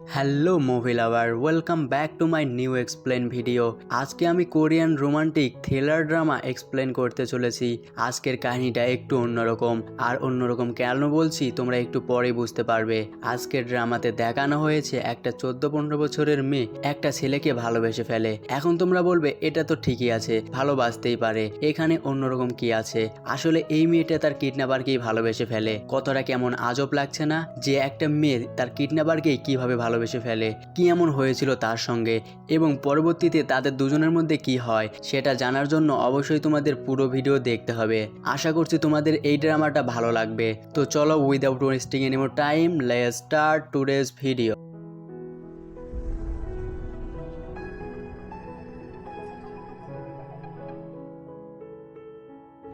Hello movie lover, welcome back to my new explain video. আজকে আমি Korean romantic thriller drama explain করতে চলেছি। আজকের কাহিনীটা একটু অন্যরকম। আর অন্যরকম কেন বলছি, তোমরা একটু পরে বুঝতে পারবে। আজকের ড্রামাতে দেখানো হয়েছে একটা চোদ্দ পনেরো বছরের মেয়ে একটা ছেলেকে ভালোবেসে ফেলে। এখন তোমরা বলবে, এটা তো ঠিকই আছে, ভালোবাসতেই পারে। এখানে অন্যরকম কি আছে? আসলে এই মেয়েটা তার কিডন্যাপারকেই ভালোবেসে ফেলে। কতটা কেমন আজব লাগছে না যে একটা মেয়ে তার কিডন্যাপারকেই কীভাবে ভালোবেসে ফেলে। কি এমন হয়েছিল তার সঙ্গে? এবং পরবর্তীতে তাদের দুজনের মধ্যে কি হয়? সেটা জানার জন্য অবশ্যই তোমাদের পুরো ভিডিও দেখতে হবে। আশা করছি তোমাদের এই ড্রামাটা ভালো লাগবে। তো চলো without wasting anymore time let's start today's video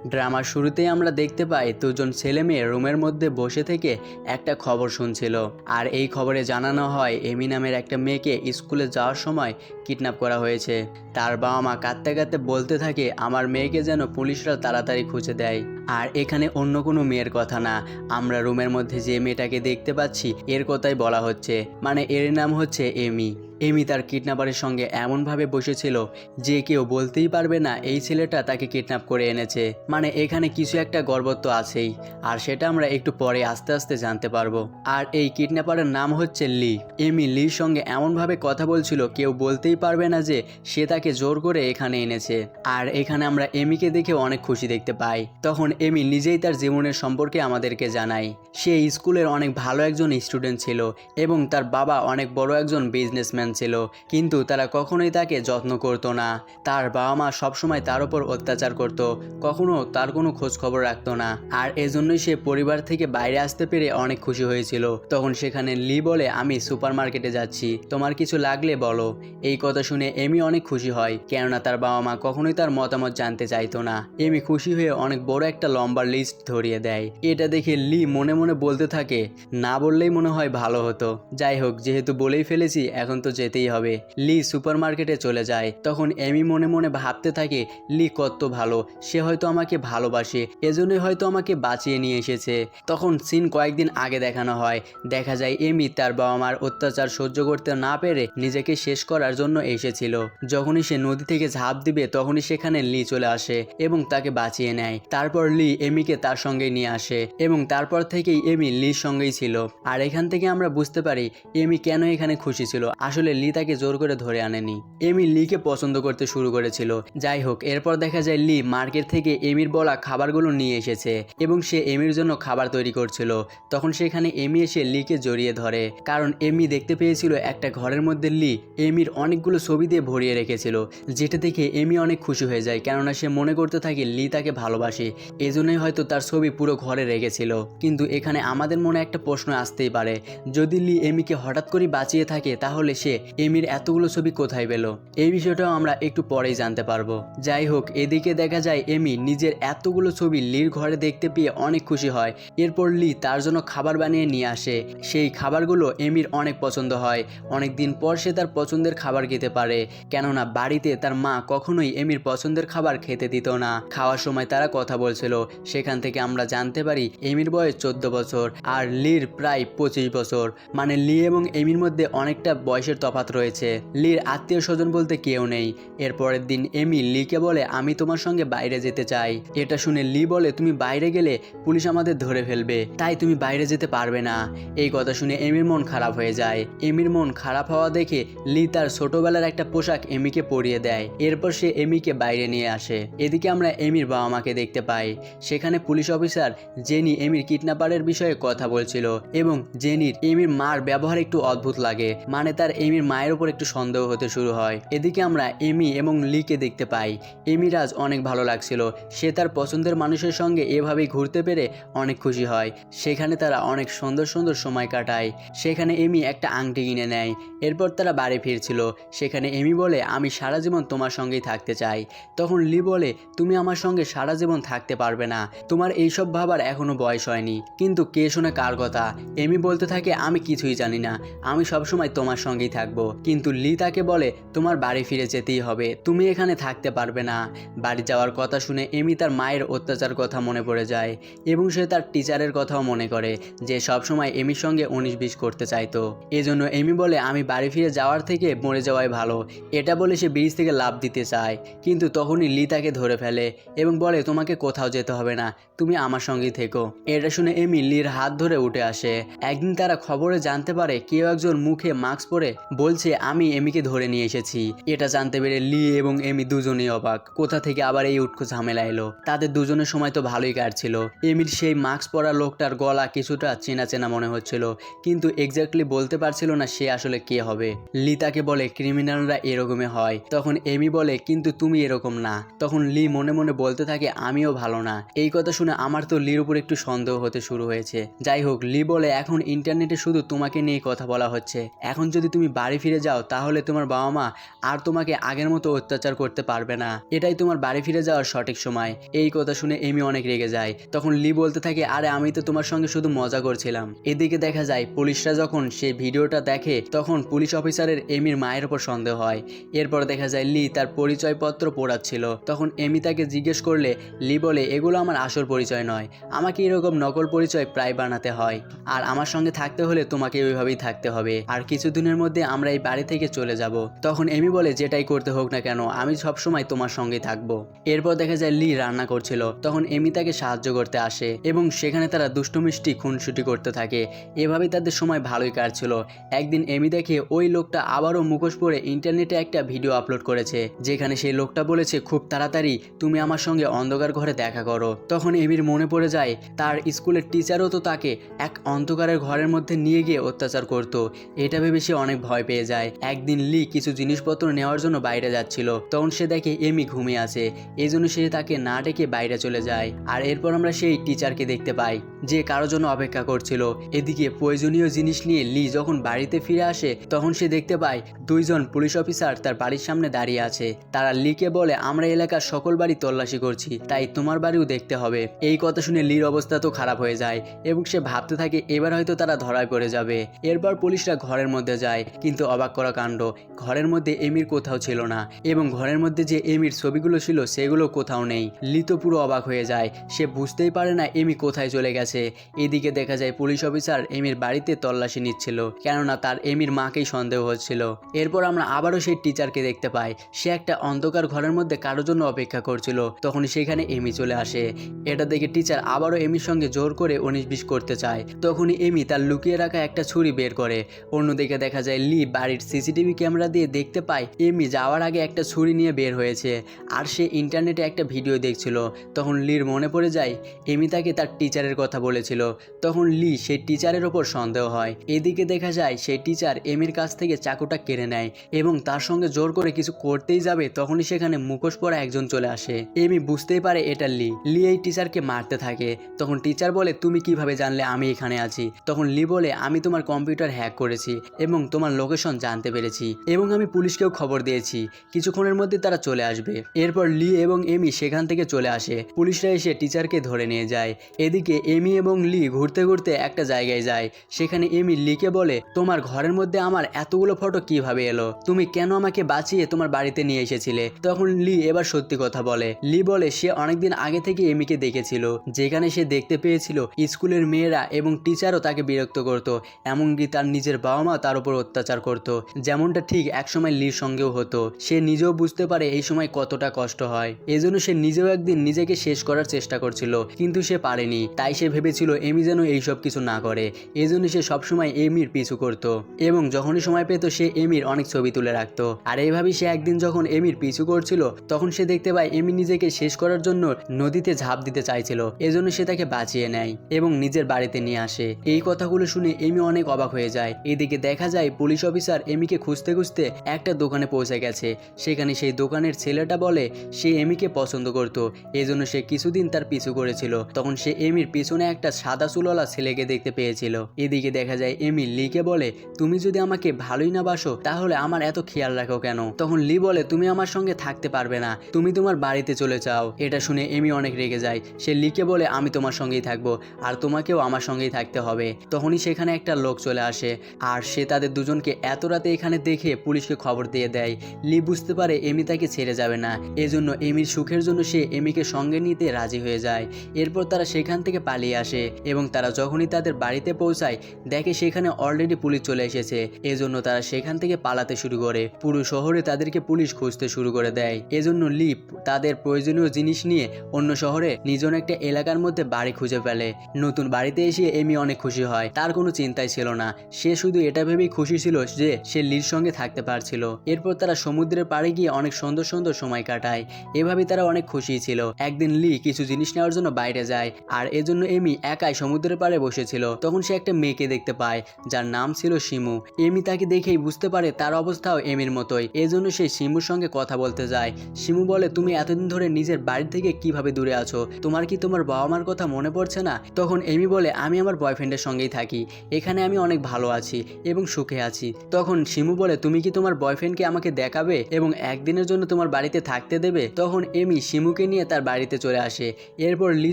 ড্রামার শুরুতেই আমরা দেখতে পাই দুজন ছেলে মেয়ে রুমের মধ্যে বসে থেকে একটা খবর শুনছিল। আর এই খবরে জানানো হয় এমি নামের একটা মেয়েকে স্কুলে যাওয়ার সময় কিডন্যাপ করা হয়েছে। তার বাবা মা কাঁদতে কাঁদতে বলতে থাকে, আমার মেয়েকে যেন পুলিশরা তাড়াতাড়ি খুঁজে দেয়। আর এখানে অন্য কোনো মেয়ের কথা না। আমরা রুমের মধ্যে যে মেয়েটাকে দেখতে পাচ্ছি, এর কথাই বলা হচ্ছে। মানে এর নাম হচ্ছে এমি। এমি তার কিডন্যাপারের সঙ্গে এমনভাবে বসেছিল যে কেউ বলতেই পারবে না এই ছেলেটা তাকে কিডন্যাপ করে এনেছে। মানে এখানে কিছু একটা গর্বত্ব আছেই, আর সেটা আমরা একটু পরে আস্তে আস্তে জানতে পারব। আর এই কিডন্যাপারের নাম হচ্ছে লি। এমি লির সঙ্গে এমনভাবে কথা বলছিল, কেউ বলতেই পারবে না যে সে তাকে জোর করে এখানে এনেছে। আর এখানে আমরা এমিকে দেখে অনেক খুশি দেখতে পাই। তখন এমি নিজেই তার জীবনের সম্পর্কে আমাদেরকে জানায়। সে স্কুলের অনেক ভালো একজন স্টুডেন্ট ছিল এবং তার বাবা অনেক বড় একজন বিজনেসম্যান ছিল কিন্তু তারা কখনোই তাকে যত্ন করতো না। তার বাবা মা সবসময় তার উপর অত্যাচার করত, কখনো তার কোনো খোঁজ খবর রাখতো না। আর এজন্যই সে পরিবার থেকে বাইরে আসতে পেরে অনেক খুশি হয়েছিল। তখন সেখানে লি বলে, আমি সুপার মার্কেটে যাচ্ছি, তোমার কিছু লাগলে বলো। এই কথা শুনে এমি অনেক খুশি হয়, কেননা তার বাবা মা কখনোই তার মতামত জানতে চাইতো না। এমি খুশি হয়ে অনেক বড় একটা লম্বা লিস্ট ধরিয়ে দেয়। এটা দেখে লি মনে মনে বলতে থাকে, না বললেই মনে হয় ভালো হতো। যাই হোক, যেহেতু বলেই ফেলেছি, এখন তো যেতেই হবে। লি সুপার মার্কেটে চলে যায়। তখন এমি মনে মনে ভাবতে থাকে, লি কত ভালো, সে হয়তো আমাকে ভালোবাসে এজন্যই হয়তো আমাকে বাঁচিয়ে নিয়ে এসেছে। তখন সিন কয়েকদিন আগে দেখানো হয়। দেখা যায়, এমি তার বাবা মার অত্যাচার সহ্য করতে না পেরে নিজেকে শেষ করার জন্য এসেছিল। যখনই সে নদী থেকে ঝাঁপ দিবে, তখনই সেখানে লি চলে আসে এবং তাকে বাঁচিয়ে নেয়। তারপর লি এমিকে তার সঙ্গে নিয়ে আসে এবং তারপর থেকেই এমি লির সঙ্গেই ছিল। আর এখান থেকে আমরা বুঝতে পারি, এমি কেন এখানে খুশি ছিল। আসলে লি তাকে জোর করে ধরে আনেনি। এমি লিকে পছন্দ করতে শুরু করেছিল। যাই হোক, এরপর দেখা যায় লি মার্কেট থেকে এমির বলা খাবারগুলো নিয়ে এসেছে এবং সে এমির জন্য খাবার তৈরি করছিল। তখন সেখানে এমি এসে লিকে জড়িয়ে ধরে। কারণ এমি দেখতে পেয়েছিল একটা ঘরের মধ্যে লি এমির অনেকগুলো ছবি দিয়ে ভরিয়ে রেখেছিল, যেটা দেখে এমি অনেক খুশি হয়ে যায়। কেননা সে মনে করতে থাকে লি তাকে ভালোবাসে। এজন্যই হয়তো তার ছবি পুরো ঘরে রেখেছিল। কিন্তু এখানে আমাদের মনে একটা প্রশ্ন আসতেই পারে। যদি লি এমিকে হঠাৎ করে বাঁচিয়ে থাকে, তাহলে সে এমির এতগুলো ছবি কোথায় পেল? এই বিষয়টাও আমরা একটু পরেই জানতে পারব। যাই হোক, এদিকে দেখা যায় এমি নিজের এতগুলো ছবি লির ঘরে দেখতে পেয়ে অনেক খুশি হয়। এরপর লি তার জন্য খাবার বানিয়ে নিয়ে আসে। সেই খাবারগুলো এমির অনেক পছন্দ হয়। অনেক দিন পর সে তার পছন্দের খাবার খেতে পারে। কেননা বাড়িতে তার মা কখনোই এমির পছন্দের খাবার খেতে দিত না। খাওয়ার সময় তারা কথা বলছিল। সেখান থেকে আমরা জানতে পারি এমির বয়স চোদ্দ বছর আর লির প্রায় পঁচিশ বছর। মানে লি এবং এমির মধ্যে অনেকটা বয়সের তফাৎ রয়েছে। লির আত্মীয় স্বজন বলতে কেউ নেই। এরপরের দিন এমি লিকে বলে, আমি তোমার সঙ্গে বাইরে যেতে চাই। এটা শুনে লি বলে, তুমি বাইরে গেলে পুলিশ আমাদের ধরে ফেলবে। তাই তুমি বাইরে যেতে পারবে না। এই কথা শুনে এমির মন খারাপ হয়ে যায়। এমির মন খারাপ হওয়া দেখে লি তার ছোটবেলার একটা পোশাক এমিকে পরিয়ে দেয়। এরপর সে এমিকে বাইরে নিয়ে আসে। এদিকে আমরা এমির বাবা মাকে দেখতে পাই। সেখানে পুলিশ অফিসার জেনি এমির কিডন্যাপারের বিষয়ে কথা বলছিল এবং জেনির এমির মার ব্যবহার একটু অদ্ভুত লাগে। মানে তার এমির মায়ের উপর একটু সন্দেহ হতে শুরু হয়। এদিকে আমরা এমি এবং লিকে দেখতে পাই। এমির আজ অনেক ভালো লাগছিল। সে তার পছন্দের মানুষের সঙ্গে এভাবেই ঘুরতে পেরে অনেক খুশি হয়। সেখানে তারা অনেক সুন্দর সুন্দর সময় কাটায়। সেখানে এমি একটা আংটি কিনে নেয়। এরপর তারা বাড়ি ফিরছিল। সেখানে এমি বলে, আমি সারা জীবন তোমার সঙ্গেই থাকতে চাই। তখন লি বলে, তুমি আমার সঙ্গে সারা জীবন থাকতে পারবে না। তোমার এইসব ভাবার এখনও বয়স হয়নি। কিন্তু কে শোনে কার কথা? এমি বলতে থাকে, আমি কিছুই জানি না। আমি সবসময় তোমার সঙ্গেই থাকব। কিন্তু লি তাকে বলে, তোমার বাড়ি ফিরে যেতেই হবে। তুমি এখানে থাকতে পারবে না। বাড়ি যাওয়ার কথা শুনে এমি তার মায়ের অত্যাচার কথা মনে পড়ে যায় এবং সে তার টিচারের কথাও মনে করে, যে সবসময় এমির সঙ্গে উনিশ বিশ করতে চাইতো। এজন্য এমি বলে, আমি বাড়ি ফিরে যাওয়ার থেকে মরে যাওয়াই ভালো। এটা বলে সে ব্রিজ থেকে লাভ দিতে চায়। কিন্তু তখনই লি তাকে ধরে ফেলে এবং বলে, তোমাকে কোথাও যেতে হবে না। তুমি আমার সঙ্গেই থেকো। এটা শুনে এমি লির হাত ধরে উঠে আসে। একদিন তারা খবরে জানতে পারে, কেউ একজন মুখে মাস্ক পরে বলছে, আমি এমিকে ধরে নিয়ে এসেছি। এটা জানতে পেরে লি এবং এমি দুজনেই অবাক। কোথা থেকে আবার এই উৎকো ঝামেলা এলো? তাদের দুজনের সময় তো ভালোই কাটছিল। এমির সেই মাস্ক পরা লোকটার গলা কিছুটা চেনা চেনা মনে হচ্ছিল, কিন্তু এক্স্যাক্টলি বলতে পারছিল না সে আসলে কে হবে। লি তাকে বলে, ক্রিমিনালরা এরকমই হয়। তখন এমি বলে, কিন্তু তুমি এরকম না। তখন লি মনে মনে বলতে থাকে, আমিও ভালো না। এই কথা শুনে আমার তো লির উপর একটু সন্দেহ হতে শুরু হয়েছে। যাই হোক, লি বলে, এখন ইন্টারনেটে শুধু তোমাকে নিয়ে কথা বলা হচ্ছে। এখন যদি তুমি বাড়ি ফিরে যাও, তাহলে তোমার বাবা মা আর তোমাকে আগের মতো অত্যাচার করতে পারবে না। এটাই তোমার বাড়ি ফিরে যাওয়ার সঠিক সময়। এই কথা শুনে এমি অনেক রেগে যায়। তখন লি বলতে থাকে, আরে, আমি তো তোমার সঙ্গে শুধু মজা করছিলাম। এদিকে দেখা যায়, পুলিশরা যখন সেই ভিডিওটা দেখে, তখন পুলিশ অফিসারের এমির মায়ের ওপর সন্দেহ হয়। এরপর দেখা যায়, লি তার পরিচয়পত্র পোড়াচ্ছিল। তখন এমি তাকে জিজ্ঞেস করলে, লি বলে, এগুলো আমার আসল পরিচয় নয়। আমাকে এরকম নকল পরিচয় প্রায় বানাতে হয়। আর আমার সঙ্গে থাকতে হলে তোমাকে ওইভাবেই থাকতে হবে। আর কিছুদিনের মধ্যে আমরা এই বাড়ি থেকে চলে যাব। তখন এমি বলে, যেটাই করতে হোক না কেন, আমি সবসময় তোমার সঙ্গে থাকব। এরপর দেখা যায়, লি রান্না করছিল। তখন এমি তাকে সাহায্য করতে আসে এবং সেখানে তারা দুষ্টু মিষ্টি খুনসুটি করতে থাকে। এভাবেই তাদের সময় ভালোই কাটছিল। একদিন এমি দেখে ওই লোকটা আবারও মুখোশ পরে ইন্টারনেটে একটা ভিডিও আপলোড করেছে, যেখানে সেই লোকটা বলেছে, খুব তাড়াতাড়ি তুমি আমার সঙ্গে অন্ধকার ঘরে দেখা করো। তখন এমির মনে পড়ে যায়, তার স্কুলের টিচারও তো তাকে এক অন্ধকারের ঘরের মধ্যে নিয়ে গিয়ে অত্যাচার করত। এটা ভেবে সে অনেক ভয় পেয়ে যায়। একদিন লি কিছু জিনিসপত্র নেওয়ার জন্য বাইরে যাচ্ছিল। তখন সে দেখে এমি ঘুমিয়ে আছে। এই জন্য সে তাকে না ডেকে বাইরে চলে যায়। আর এরপর আমরা সেই টিচারকে দেখতে পাই, যে কারোর জন্য অপেক্ষা করছিল। এদিকে প্রয়োজনীয় জিনিস নিয়ে লি যখন বাড়িতে ফিরে আসে, তখন সে দেখতে পায় দুইজন পুলিশ অফিসার তার বাড়ির সামনে দাঁড়িয়ে আছে। তারা লিকে বলে, আমরা এলাকার সকল বাড়ি তল্লাশি করছি, তাই তোমার বাড়িও দেখতে হবে। এই কথা শুনে লির অবস্থা তো খারাপ হয়ে যায় এবং সে ভাবতে থাকে, এবার হয়তো তারা ধরায় পড়ে যাবে। এরপর পুলিশরা ঘরের মধ্যে যায়। কিন্তু অবাক করা কাণ্ড। ঘরের মধ্যে এমির কোথাও ছিল না এবং ঘরের মধ্যে যে এমির ছবিগুলো ছিল সেগুলো কোথাও নেই। লি তো পুরো অবাক হয়ে যায়। সে বুঝতেই পারে না এমি কোথায় চলে গেছে। এদিকে দেখা যায় পুলিশ অফিসার এমির বাড়িতে তল্লাশি নিচ্ছিল, কেননা তার এমির মাকেই সন্দেহ হচ্ছিল। এরপর আমরা আবারও সেই টিচারকে দেখতে পাই। সে একটা অন্ধকার ঘরের মধ্যে কারোর জন্য অপেক্ষা করছিল। তখন সেখানে এমি চলে আসে। এটা দেখে টিচার আবারও এমির সঙ্গে জোর করে উনিশ বিশ করতে চায়। তখনই এমি তার লুকিয়ে রাখা একটা ছুরি বের করে। অন্যদিকে দেখা যায় লি বাড়ির সিসিটিভি ক্যামেরা দিয়ে দেখতে পায়, এমি যাওয়ার আগে একটা ছুরি নিয়ে বের হয়েছে। আর সে ইন্টারনেটে একটা ভিডিও দেখছিল। তখন লির মনে পড়ে যায়, এমি তাকে তার টিচারের কথা বলেছিল। তখন লি সেই টিচারের ওপর সন্দেহ হয়। এদিকে দেখা যায় সেই টিচার এমির কাছ থেকে চাকুটা কেড়ে নেয় এবং তার সঙ্গে জোর করে কিছু করতেই যাবে, তখনই সেখানে মুখোশ পরা একজন চলে আসে। এমি বুঝতেই পারে এটা লি। লি এই টিচারকে মারতে থাকে। তখন টিচার বলে, তুমি কীভাবে জানলে আমি এখানে আছি? তখন লি বলে, আমি তোমার কম্পিউটার হ্যাক করেছি এবং তোমার লোকেশন জানতে পেরেছি এবং আমি পুলিশকেও খবর দিয়েছি। কিছুক্ষণের মধ্যে তারা চলে আসবে। এরপর লি এবং এমি সেখান থেকে চলে আসে। পুলিশরা এসে টিচারকে ধরে নিয়ে যায়। এদিকে এমি এবং লি ঘুরতে ঘুরতে একটা জায়গায় যায়। সেখানে এমি লিকে বলে, তোমার ঘরের মধ্যে আমার এতগুলো ফটো কীভাবে এলো? তুমি কেন আমাকে বাঁচিয়ে তোমার বাড়িতে নিয়ে এসেছিলে? তখন লি এবার সত্যি কথা বলে। লি বলে, সে অনেকদিন আগে থেকে এমিকে দেখেছিল। যেখানে সে দেখতে পেয়েছিল, স্কুলের মেয়েরা এবং টিচারও তাকে বিরক্ত করত। এমনকি তার নিজের বাবা মা তার উপর অত্যাচার করত। যেমনটা ঠিক একসময় লির সঙ্গেও হতো। সে নিজেও বুঝতে পারে এই সময় কতটা কষ্ট হয়। এজন্য সে নিজেও একদিন নিজেকে শেষ করার চেষ্টা করছিল, কিন্তু সে পারেনি। তাই সে ভেবেছিল এমি যেন এইসব কিছু না করে। এজন্য সে সবসময় এমির পিছু করত। এবং যখনই সময় পেত, সে এমির অনেক ছবি তুলে রাখতো। আর এইভাবেই সে একদিন যখন এমির পিছু করছিল, তখন সে দেখতে পায় এমি নিজেকে শেষ করার জন্য নদীতে ঝাঁপ দিতে চাইছিল। এজন্য সে তাকে বাঁচিয়ে নেয় এবং নিজের বাড়িতে নিয়ে আসে। এই কথাগুলো শুনে এমি অনেক অবাক হয়ে যায়। এদিকে দেখা যায় পুলিশ অফিসার এমিকে খুঁজতে খুঁজতে একটা দোকানে পৌঁছে গেছে। সেখানে সেই দোকানের ছেলেটা বলে, সে এমিকে পছন্দ করত, এজন্য সে কিছুদিন তার পিছু করেছিল। তখন সে এমির পিছনে একটা সাদা চুলওয়ালা ছেলেকে দেখতে পেয়েছিল। এদিকে দেখা যায় এমি লিকে বলে, তুমি যদি আমাকে ভালোই না বাসো, তাহলে আমার এত খেয়াল রাখো কেন? তখন লি বলে, তুমি আমার সঙ্গে থাকতে পারবে না, তুমি তোমার বাড়িতে চলে যাও। এটা শুনে এমি অনেক রেগে যায়। সে লিকে বলে, আমি তোমার সঙ্গেই থাকব, আর তোমাকেও আমার সঙ্গেই থাকতে হবে। তখনই সেখানে একটা লোক চলে আসে, আর সে তাদের দুজনকে পুলিশকে এত রাতে এখানে দেখে পুলিশকে খবর দিয়ে দেয়। লি বুঝতে পারে এমি তাকে ছেড়ে যাবে না। এজন্য এমির সুখের জন্য সে এমিকে সঙ্গে নিতে রাজি হয়ে যায়। এরপর তারা সেখান থেকে পালিয়ে আসে এবং তারা যখনই তাদের বাড়িতে পৌঁছায়, দেখে সেখানে অলরেডি পুলিশ চলে এসেছে। এজন্য তারা সেখান থেকে পালাতে শুরু করে। পুরো শহরে তাদেরকে পুলিশ খুঁজতে শুরু করে দেয়। এজন্য লিপ তাদের প্রয়োজনীয় জিনিস নিয়ে অন্য শহরে নিজন একটা এলাকার মধ্যে বাড়ি খুঁজে ফেলে। নতুন বাড়িতে এসে এমি অনেক খুশি হয়। তার কোনো চিন্তাই ছিল না। সে শুধু এটা ভেবেই খুশি ছিল যে সে লির সঙ্গে থাকতে পারছিল। এরপর তারা সমুদ্রের পাড়ে গিয়ে অনেক সুন্দর সুন্দর সময় কাটায়। এভাবে তারা অনেক খুশি ছিল। একদিন লি কিছু জিনিস নেওয়ার জন্য বাইরে যায়। আর এজন্য এমি একাই সমুদ্রের পাড়ে বসেছিল। তখন সে একটা মেয়েকে দেখতে পায়, যার নাম ছিল শিমু। এমি তাকে দেখেই বুঝতে পারে তার অবস্থাও এমির মতোই। এজন্য সে শিমুর সঙ্গে কথা বলতে যায়। শিমু বলে, তুমি এতদিন ধরে নিজের বাড়ি থেকে কীভাবে দূরে আছো? তোমার কি তোমার বাবা মার কথা মনে পড়ছে না? তখন এমি বলে, আমি আমার বয়ফ্রেন্ডের সঙ্গেই থাকি। এখানে আমি অনেক ভালো আছি এবং সুখে আছি। তখন শিমু বলে, তুমি কি তোমার বয়ফ্রেন্ডকে আমাকে দেখাবে এবং একদিনের জন্য তোমার বাড়িতে থাকতে দেবে? তখন এমি শিমুকে নিয়ে তার বাড়িতে চলে আসে। এরপর লি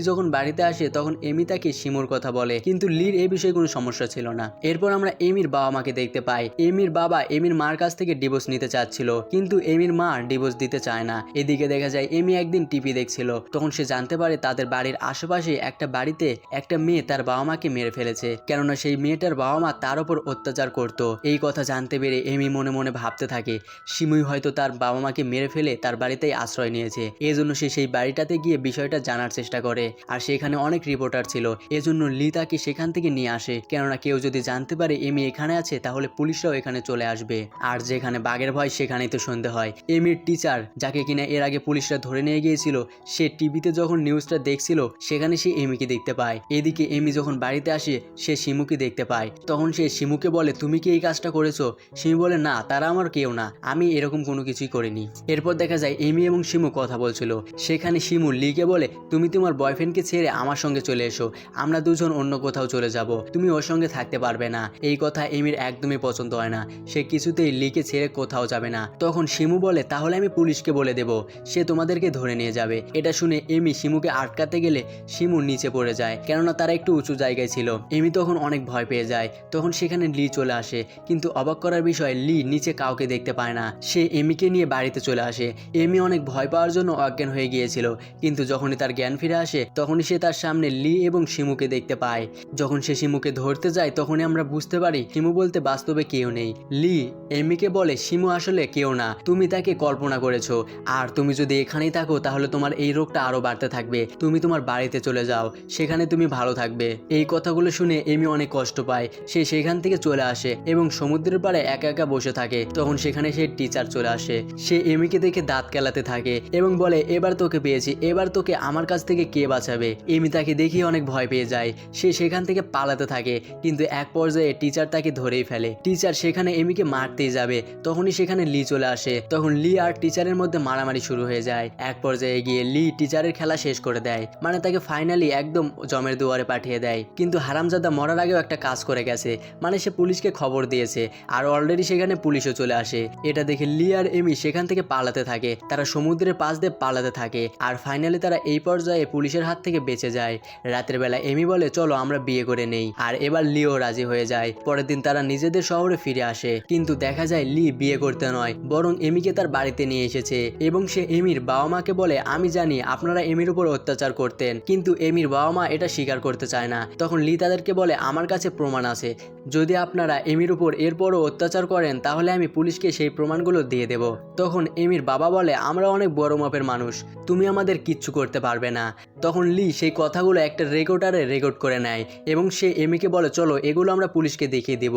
যখন বাড়িতে আসে, তখন এমি তাকে শিমুর কথা বলে। কিন্তু লির এই বিষয়ে কোনো সমস্যা ছিল না। এরপর আমরা এমির বাবা মাকে দেখতে পাই। এমির বাবা এমির মার কাছ থেকে ডিভোর্স নিতে চাচ্ছিল। কিন্তু এমির মা ডিভোর্স দিতে চায় না। এদিকে দেখা যায়, এমি একদিন টিভি দেখছিল। তখন সে জানতে পারে, তাদের বাড়ির আশেপাশে একটা বাড়িতে একটা মেয়ে তার বাবা মাকে মেরে ফেলেছে। কেননা সেই মেয়েটার বাবা মা তার উপর অত্যাচার করত। এই কথা জানতে পেরে এমি মনে মনে ভাবতে থাকে। সিমুই হয়তো তার বাবা মাকে মেরে ফেলে তার বাড়িতেই আশ্রয় নিয়েছে। এজন্য সে সেই বাড়িটাতে গিয়ে বিষয়টা জানার চেষ্টা করে। আর সেখানে অনেক রিপোর্টার ছিল। এজন্য লি তাকে সেখান থেকে নিয়ে আসে। কেননা কেউ যদি জানতে পারে এমি এখানে আছে, তাহলে পুলিশরাও এখানে চলে আসবে। আর যেখানে বাঘের ভয়, সেখানেই তো সন্ধে হয়। এমির টিচার, যাকে কিনা এর আগে পুলিশরা ধরে নিয়ে গিয়েছিল, সে টিভিতে যখন নিউজটা দেখছিল, সেখানে সে এমিকে দেখতে পায়। এদিকে এমি যখন বাড়িতে আসে, সে শিমুকে দেখতে পায়। তখন সে শিমুকে বলে, তুমি কি এই কাজটা করেছ? শিমু বলে, না, তারা আমার কেউ না। আমি এরকম কোনো কিছুই করিনি। এরপর দেখা যায়, এমি এবং শিমু কথা বলছিল। সেখানে শিমু লিকে বলে, তুমি তোমার বয়ফ্রেন্ডকে ছেড়ে আমার সঙ্গে চলে এসো। আমরা দুজন অন্য কোথাও চলে যাব। তুমি ওর সঙ্গে থাকতে পারবে না। এই কথা এমির একদমই পছন্দ হয় না। সে কিছুতেই লিকে ছেড়ে কোথাও যাবে না। তখন শিমু বলে, তাহলে আমি পুলিশকে বলে দেব। সে তোমাদেরকে ধরে নিয়ে যাবে। এটা শুনে এমি শিমুকে আটকাতে গেলে শিমু নিচে পড়ে যায়, কেননা তারা একটু উঁচু জায়গায় ছিল। এমি তখন অনেক ভয় পেয়ে যায়। তখন সেখানে লি চলে আসে। কিন্তু অবাক করার বিষয়, লি নিচে কাউকে দেখতে পায় না। সে এমিকে নিয়ে বাড়িতে চলে আসে। এমি অনেক ভয় পাওয়ার জন্য অজ্ঞান হয়ে গিয়েছিল। কিন্তু যখনই তার জ্ঞান ফিরে আসে, তখনই সে তার সামনে লি এবং শিমুকে দেখতে পায়। যখন সে শিমুকে ধরতে যায়, তখনই আমরা বুঝতে পারি, শিমু বলতে বাস্তবে কেউ নেই। লি এমিকে বলে, শিমু আসলে কেউ না। তুমি তাকে কল্পনা করেছ। আর তুমি যদি এখানেই থাকো, তাহলে তোমার এই রোগটা আরও বাড়তে থাকবে। তুমি তোমার বাড়িতে চলে যাও। সেখানে তুমি ভালো থাকবে। এই কথাগুলো শুনে এমি অনেক কষ্ট পায়। সে সেখান থেকে চলে আসে এবং সমুদ্রের পাড়ে একা একা বসে থাকে। তখন সেখানে সে টিচার চলে আসে। সে এমিকে দেখে দাঁত কেলাতে থাকে এবং বলে, এবার তোকে পেয়েছি। এবার তোকে আমার কাছ থেকে কে বাঁচাবে? এমি তাকে দেখে অনেক ভয় পেয়ে যায়। সে সেখান থেকে পালাতে থাকে, কিন্তু এক পর্যায়ে টিচার তাকে ধরেই ফেলে। টিচার সেখানে এমিকে মারতেই যাবে। তখনই সেখানে লি চলে আসে। তখন লি আর টিচারের মধ্যে মারামারি শুরু হয়ে যায়। এক পর্যায়ে গিয়ে লি টিচারের খেলা শেষ করে দেয়। মানে তাকে ফাইনালি একদম জমের দুয়ারে পাঠিয়ে দেয়। কিন্তু হারামজাদা মরার আগেও একটা কাজ করে গেছে। মানে সে পুলিশকে খবর দিয়েছে। আর অলরেডি সেখানে পুলিশও চলে আসে। এটা দেখে লি আর এমি সেখান থেকে পালাতে থাকে। তারা সমুদ্রের পাশ দিয়ে পালাতে থাকে। আর ফাইনালি তারা এই পর্যায়ে পুলিশের হাত থেকে বেঁচে যায়। রাতের বেলা এমি বলে, চলো, আমরা বিয়ে করে নেই। আর এবার লিও রাজি হয়ে যায়। পরের দিন তারা নিজেদের শহরে ফিরে আসে। কিন্তু দেখা যায় লি বিয়ে করতে নয়, বরং এমিকে তার বাড়িতে নিয়ে এসেছে। এবং সে এমির বাবা মাকে বলে, আমি জানি আপনারা এমির উপর অত্যাচার করতেন, কিন্তু এমির বাবা মা এটা স্বীকার করতে চায় না। তখন লি তাদেরকে বলে, আমার কাছে প্রমাণ আছে। যদি আপনারা এমির উপর এরপরও অত্যাচার করেন, তাহলে আমি পুলিশকে সেই প্রমাণগুলো দিয়ে দেব। তখন এমির বাবা বলে, আমরা অনেক বড় মাপের মানুষ, তুমি আমাদের কিচ্ছু করতে পারবে না। তখন লি সেই কথাগুলো একটা রেকর্ডারে রেকর্ড করে নেয় এবং সে এমিকে বলে, চলো, এগুলো আমরা পুলিশকে দেখিয়ে দেব।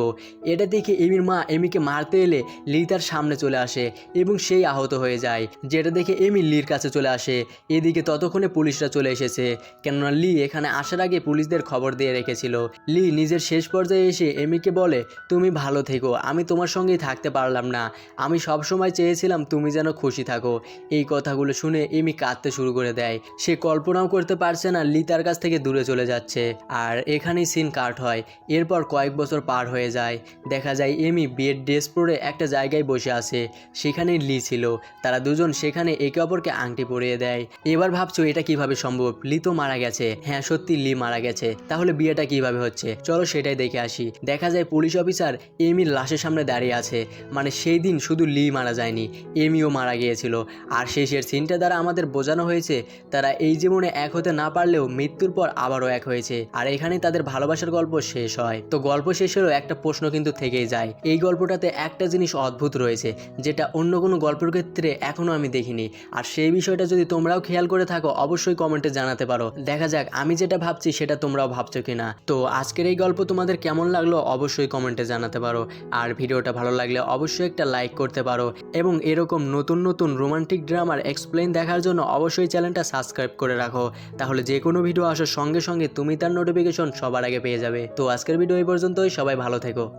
এটা দেখে এমির মা এমিকে মারতে এলে লি তার সামনে চলে আসে এবং সেই আহত হয়ে যায়, যেটা দেখে এমি লির কাছে চলে আসে। এদিকে ততক্ষণে পুলিশরা চলে এসেছে, কেননা লি এখানে আসার আগে পুলিশদের খবর দিয়ে রেখেছিল। লি নিজের শেষ পর্যায়ে এসে এমিকে বলে, তুমি ভালো থেকো। আমি তোমার সঙ্গেই থাকতে পারলাম না। আমি সব সময় চেয়েছিলাম তুমি যেন খুশি থাকো। এই কথাগুলো শুনে এমি কাঁদতে শুরু করে দেয়। সে কল্পনাও করতে পারছে না লি তার কাছ থেকে দূরে চলে যাচ্ছে। আর এখানেই সিন কাট হয়। এরপর কয়েক বছর পার হয়ে যায়। দেখা যায় এমি বিয়ের ড্রেস পরে একটা জায়গায় বসে আছে। সেখানেই লি ছিল। তারা দুজন সেখানে একে অপরকে আংটি পরিয়ে দেয়। এবার ভাবছ এটা কীভাবে সম্ভব? লি তো মারা গেছে। হ্যাঁ সত্যি লি মারা গেছে। তাহলে বিয়েটা কীভাবে হচ্ছে? চলো সেটাই দেখে আসি। দেখা যায় পুলিশ অফিসার এমির লাশের সামনে দাঁড়িয়ে আছে। মানে সেই দিন শুধু লি মারা যায়নি, এমিও মারা গিয়েছিল। আর শেষের সিনটা দ্বারা আমাদের বোঝানো হয়েছে, তারা এই জীবনে এক হতে না পারলেও মৃত্যুর পর আবারও এক হয়েছে। আর এখানে তাদের ভালোবাসার গল্প শেষ হয়। তো গল্প শেষ হলেও একটা প্রশ্ন কিন্তু থেকেই যায়। এই গল্পটাতে একটা জিনিস অদ্ভুত রয়েছে, যেটা অন্য কোনো গল্পের ক্ষেত্রে এখনও আমি দেখিনি। আর সেই বিষয়টা যদি তোমরাও খেয়াল করে থাকো, অবশ্যই কমেন্টে জানাতে পারো। দেখা যাক, আমি যেটা ভাবছি সেটা তোমরাও ভাবছ কিনা। তো আজকের এই গল্প তোমাদের কেমন লাগল, অবশ্যই কমেন্টে জানাতে পারো। আর ভিডিওটা ভালো লাগলে অবশ্যই একটা লাইক করতে পারো। এবং এরকম নতুন নতুন রোমান্টিক ড্রামার এক্সপ্লেন দেখার জন্য অবশ্যই চ্যানেলটা সাবস্ক্রাইব করে রাখো। তাহলে যে কোনো ভিডিও আসার সঙ্গে সঙ্গে তুমি তার নোটিফিকেশন সবার আগে পেয়ে যাবে। তো আজকের ভিডিও এই পর্যন্তই। সবাই ভালো থেকো।